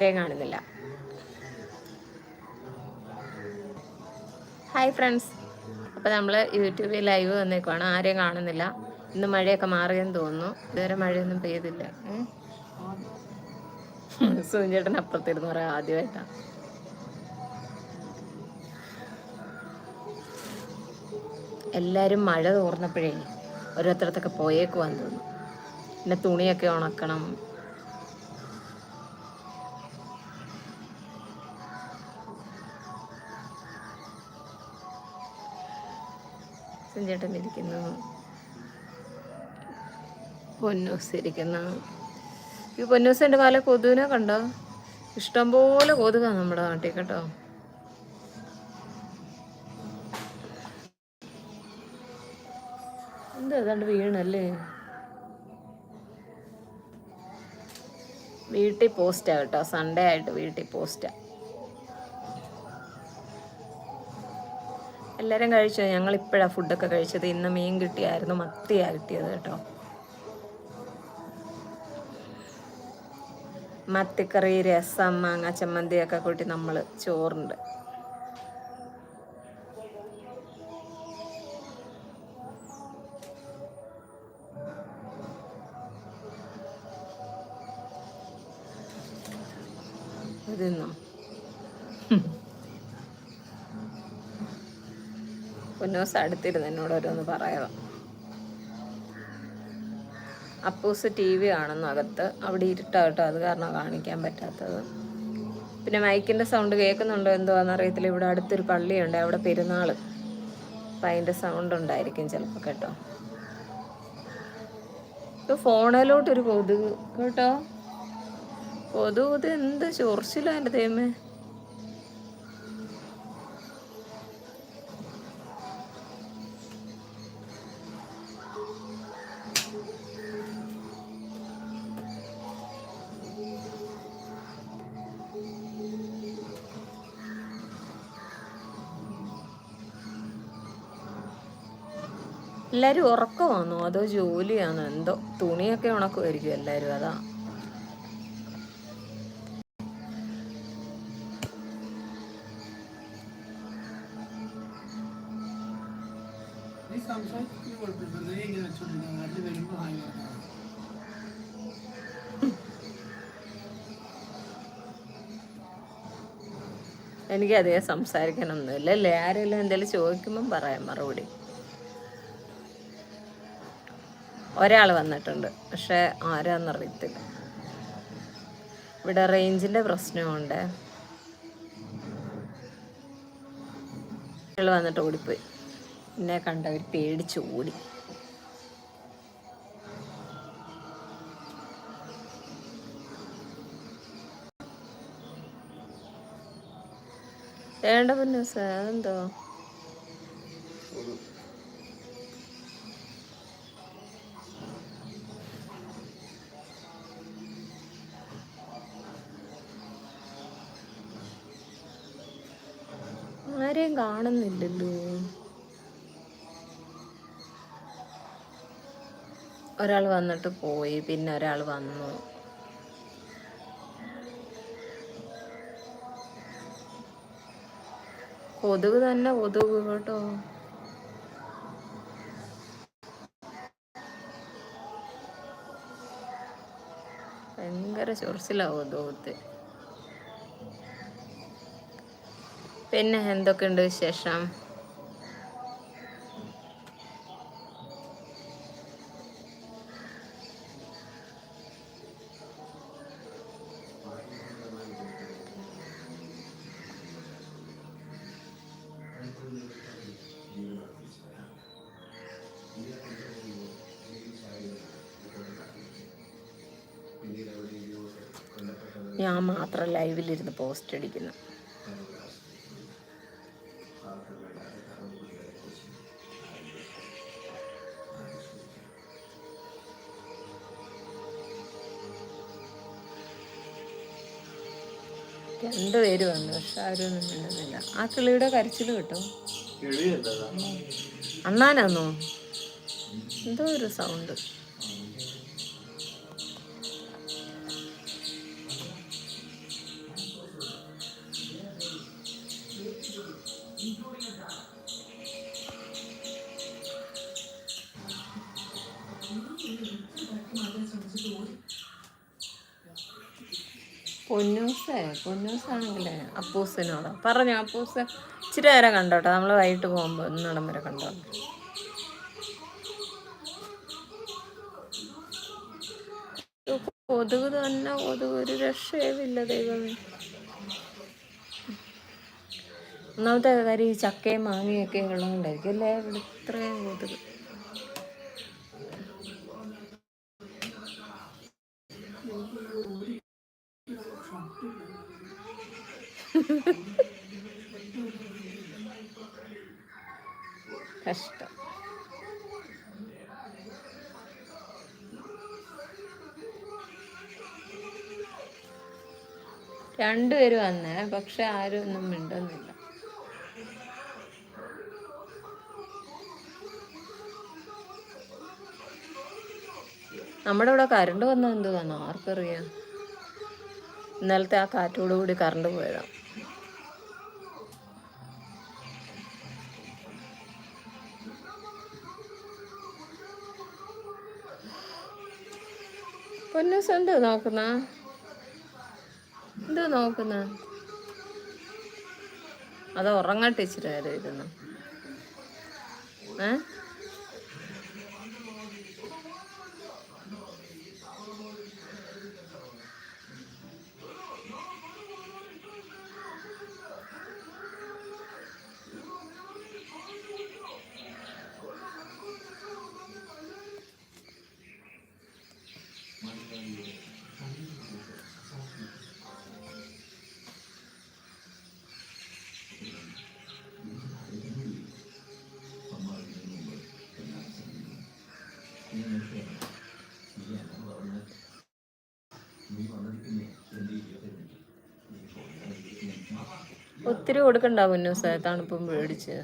കാണുന്നില്ല hi friends അപ്പോൾ നമ്മൾ യൂട്യൂബിൽ ലൈവ് വന്നേക്കുവാണ്. ആരെയും കാണുന്നില്ല. ഇന്ന് മഴയൊക്കെ മാറിയെന്ന് തോന്നുന്നു. ഇതുവരെ മഴയൊന്നും പെയ്തില്ല. സൂചേട്ടൻ അപ്പുറത്തിരുന്ന് പറയാം ആദ്യമായിട്ടാണ് എല്ലാവരും മഴ തോർന്നപ്പോഴേ ഓരോരുത്തരത്തൊക്കെ പോയേക്കുവാന്ന് തോന്നുന്നു. പിന്നെ തുണിയൊക്കെ ഉണക്കണം. സഞ്ജേട്ടൻ ഇരിക്കുന്നു. പൊന്നൂസ് ഇരിക്കുന്നു ഈ പൊന്നൂസിന്റെ പാല കൊതുവിനെ കണ്ടോ? ഇഷ്ടംപോലെ കൊതുക നമ്മുടെ നാട്ടിൽ കേട്ടോ. എന്താ വീണല്ലേ? വീട്ടിൽ പോസ്റ്റാ കേട്ടോ. സൺഡേ ആയിട്ട് വീട്ടിൽ പോസ്റ്റാ. എല്ലാവരും കഴിച്ചോ? ഞങ്ങൾ ഇപ്പോഴാണ് ഫുഡൊക്കെ കഴിച്ചത്. ഇന്ന് മീൻ കിട്ടിയായിരുന്നു. മത്തിയാണ് കിട്ടിയത് കേട്ടോ. മത്തിക്കറി രസം മാങ്ങ ചമ്മന്തിയൊക്കെ കൂട്ടി നമ്മൾ ചോറുണ്ട്. ഇതിന്നോ പൊന്നൂസ് അടുത്തിരുന്ന് എന്നോട് ഓരോന്ന് പറയാം അപ്പൂസ് ടി വി കാണുന്നു അകത്ത്. അവിടെ ഇരുട്ടാട്ടോ അത് കാരണം കാണിക്കാൻ പറ്റാത്തത്. പിന്നെ മൈക്കിന്റെ സൗണ്ട് കേൾക്കുന്നുണ്ടോ എന്തോ അറിയത്തില്ല. ഇവിടെ അടുത്തൊരു പള്ളിയുണ്ട് അവിടെ പെരുന്നാൾ അപ്പം അതിന്റെ സൗണ്ട് ഉണ്ടായിരിക്കും ചിലപ്പോൾ കേട്ടോ. ഇപ്പോൾ ഫോണിലോട്ടൊരു കൊതുക് കേട്ടോ. കൊതുക് എന്ത് ചൊറിച്ചില്ല എന്റെ ദൈവമേ. എല്ലാവരും ഉറക്കമാണോ അതോ ജോലിയാണോ എന്തോ തുണിയൊക്കെ ഉണക്കുമായിരിക്കും എല്ലാവരും അതാ. എനിക്ക് അധികം സംസാരിക്കാനൊന്നുമില്ല അല്ലേ? ആരെങ്കിലും എന്തെങ്കിലും ചോദിക്കുമ്പം പറയാം മറുപടി. ഒരാൾ വന്നിട്ടുണ്ട്. പക്ഷെ ആരാന്നറിയത്തില്ല ഇവിടെ റേഞ്ചിന്റെ പ്രശ്നമുണ്ട്. വന്നിട്ട് ഓടിപ്പോയി. എന്നെ കണ്ടവർ പേടിച്ച് ഓടി. വേണ്ട പിന്നെ അതെന്തോ? ആരെയും കാണുന്നില്ലല്ലോ. ഒരാൾ വന്നിട്ട് പോയി പിന്നെ ഒരാൾ വന്നു. കൊതുക് തന്നെ കൊതുക് കേട്ടോ. ഭയങ്കര ചൊറിച്ചിലാവും കൊതുകത്ത് പിന്നെ എന്തൊക്കെയുണ്ട് വിശേഷം? ഞാൻ മാത്രം ലൈവിലിരുന്ന് പോസ്റ്റ് അടിക്കുന്നു. രണ്ടുപേര് വന്നു പക്ഷെ ആരും ഇല്ല ആ കിളിയുടെ കരച്ചിൽ കിട്ടും. അന്നാനാന്നോ എന്തോ ഒരു സൗണ്ട് Thank you. പൊന്നൂസേ പൊന്നൂസാണെങ്കിലേ അപ്പൂസിനോടാ. പറഞ്ഞു അപ്പൂസ്. ഇച്ചിരി നേരം കണ്ടോട്ടെ. നമ്മൾ വൈകിട്ട് പോകുമ്പോൾ ഒന്നിടം വരെ കണ്ടോ? കൊതുക് തന്നെ കൊതുക്. ഒരു രക്ഷയുമില്ല ദൈവമേ. ഒന്നാമത്തെ കാര്യം ഈ ചക്കയും മാങ്ങയൊക്കെ ഉള്ളതുകൊണ്ടായിരിക്കും അല്ലേ? ഇവിടെ ഇത്രയും കൊതുക്. കഷ്ടം. രണ്ടുപേരും വന്നേ പക്ഷെ ആരും ഒന്നും മിണ്ടുന്നില്ല. നമ്മുടെ ഇവിടെ കറണ്ട് വന്നത് എന്തുവാന്നോ? ആർക്കറിയാം. ഇന്നലത്തെ ആ കാറ്റോടുകൂടി കറണ്ട് പോയതാ. പൊന്നൂസ് എന്ത് നോക്കുന്ന. എന്ത് നോക്കുന്ന? അത് ഉറങ്ങട്ടെ ഇരുന്നു? ഏ? ഒത്തിരി കൊടുക്കണ്ടാവും പൊന്നൂസ് തണുപ്പും പേടിച്ച്.